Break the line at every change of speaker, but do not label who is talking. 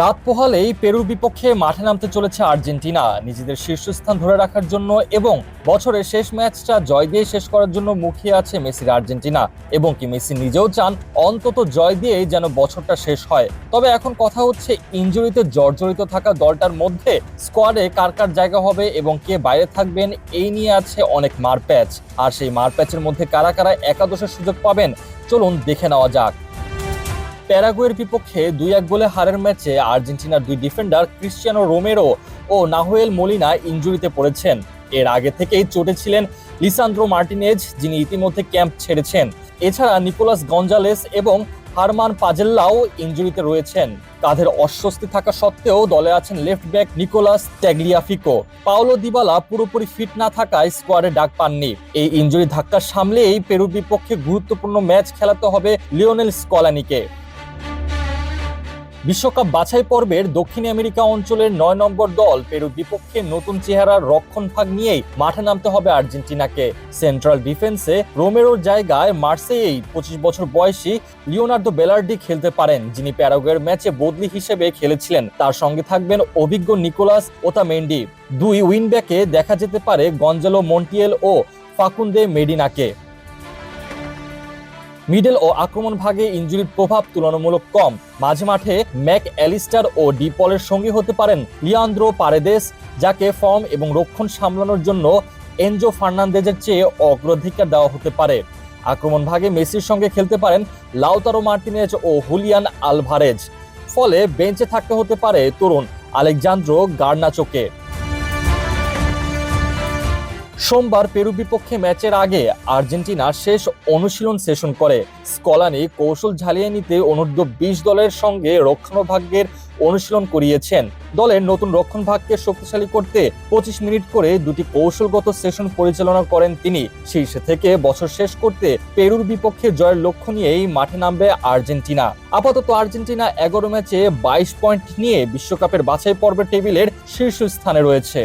রাত পোহালেই পেরুর বিপক্ষে মাঠে নামতে চলেছে আর্জেন্টিনা। নিজেদের শীর্ষস্থান ধরে রাখার জন্য এবং বছরের শেষ ম্যাচটা জয় দিয়ে শেষ করার জন্য মুখিয়ে আছে মেসির আর্জেন্টিনা। এবং কি মেসি নিজেও চান অন্তত জয় দিয়েই যেন বছরটা শেষ হয়। তবে এখন কথা হচ্ছে ইঞ্জুরিতে জর্জরিত থাকা দলটার মধ্যে স্কোয়াডে কার কার জায়গা হবে এবং কে বাইরে থাকবেন, এই নিয়ে আছে অনেক মারপ্যাচ। আর সেই মারপ্যাচের মধ্যে কারা কারা একাদশের সুযোগ পাবেন, চলুন দেখে নেওয়া যাক। প্যারাগুয়ের বিপক্ষে দুই এক গোলে হারের ম্যাচে আর্জেন্টিনার দুই ডিফেন্ডার ক্রিশ্চিয়ানো রোমেরো ও নাহুয়েল মলিনা ইঞ্জুরিতে পড়েছেন। এর আগে থেকেই চোটে ছিলেন লিসান্দ্রো মার্টিনেজ, যিনি ইতিমধ্যে ক্যাম্প ছেড়েছেন। এছাড়া নিকোলাস গঞ্জালেস এবং হারমান পাজেল্লাও ইঞ্জুরিতে রয়েছেন। কাঁধের অস্বস্তি থাকা সত্ত্বেও দলে আছেন left back Nicolas Tagliafico Paulo Dybala পুরোপুরি ফিট না থাকায় স্কোয়াডে ডাক পাননি। এই ইঞ্জুরি ধাক্কা সামলেই পেরুর বিপক্ষে গুরুত্বপূর্ণ ম্যাচ খেলাতে হবে লিওনেল স্কলানিকে। বিশ্বকাপ বাছাই পর্বের দক্ষিণ আমেরিকা অঞ্চলের নয় নম্বর দল পেরুর বিপক্ষে নতুন চেহারার রক্ষণ ভাগ নিয়েই মাঠে নামতে হবে আর্জেন্টিনাকে। সেন্ট্রাল ডিফেন্সে রোমেরোর জায়গায় মার্সেই পঁচিশ বছর বয়সী লিওনার্দো বেলার্ডি খেলতে পারেন, যিনি প্যারাগুয়ের ম্যাচে বদলি হিসেবে খেলেছিলেন। তার সঙ্গে থাকবেন অভিজ্ঞ নিকোলাস ওতামেন্ডি। দুই উইনব্যাকে দেখা যেতে পারে গঞ্জালো মন্টিয়েল ও ফাকুন্দে মেডিনাকে। মিডল ও আক্রমণ ভাগে ইঞ্জুরির প্রভাব তুলনামূলক কম। মাঝে মাঠে ম্যাক অ্যালিস্টার ও ডিপলের সঙ্গী হতে পারেন লিয়ান্দ্রো পারেদেস, যাকে ফর্ম এবং রক্ষণ সামলানোর জন্য এনজো ফার্নান্দেজের চেয়ে অগ্রাধিকার দেওয়া হতে পারে। আক্রমণ ভাগে মেসির সঙ্গে খেলতে পারেন লাউতারো মার্টিনেজ ও হুলিয়ান আলভারেজ। ফলে বেঞ্চে থাকতে হতে পারে তরুণ আলেকজান্দ্রো গার্নাচোকে। সোমবার পেরু বিপক্ষে ম্যাচের আগে আর্জেন্টিনা শেষ অনুশীলন সেশন করে। স্কলানি কৌশল ঝালিয়ে নিতে অনূর্ধ্ব বিশ দলের সঙ্গে রক্ষণভাগ্যের অনুশীলন করিয়েছেন। দলের নতুন রক্ষণভাগকে শক্তিশালী করতে পঁচিশ মিনিট করে দুটি কৌশলগত সেশন পরিচালনা করেন তিনি। শীর্ষে থেকে বছর শেষ করতে পেরুর বিপক্ষে জয়ের লক্ষ্য নিয়েই মাঠে নামবে আর্জেন্টিনা। আপাতত আর্জেন্টিনা এগারো ম্যাচে বাইশ পয়েন্ট নিয়ে বিশ্বকাপের বাছাই পর্বের টেবিলের শীর্ষ স্থানে রয়েছে।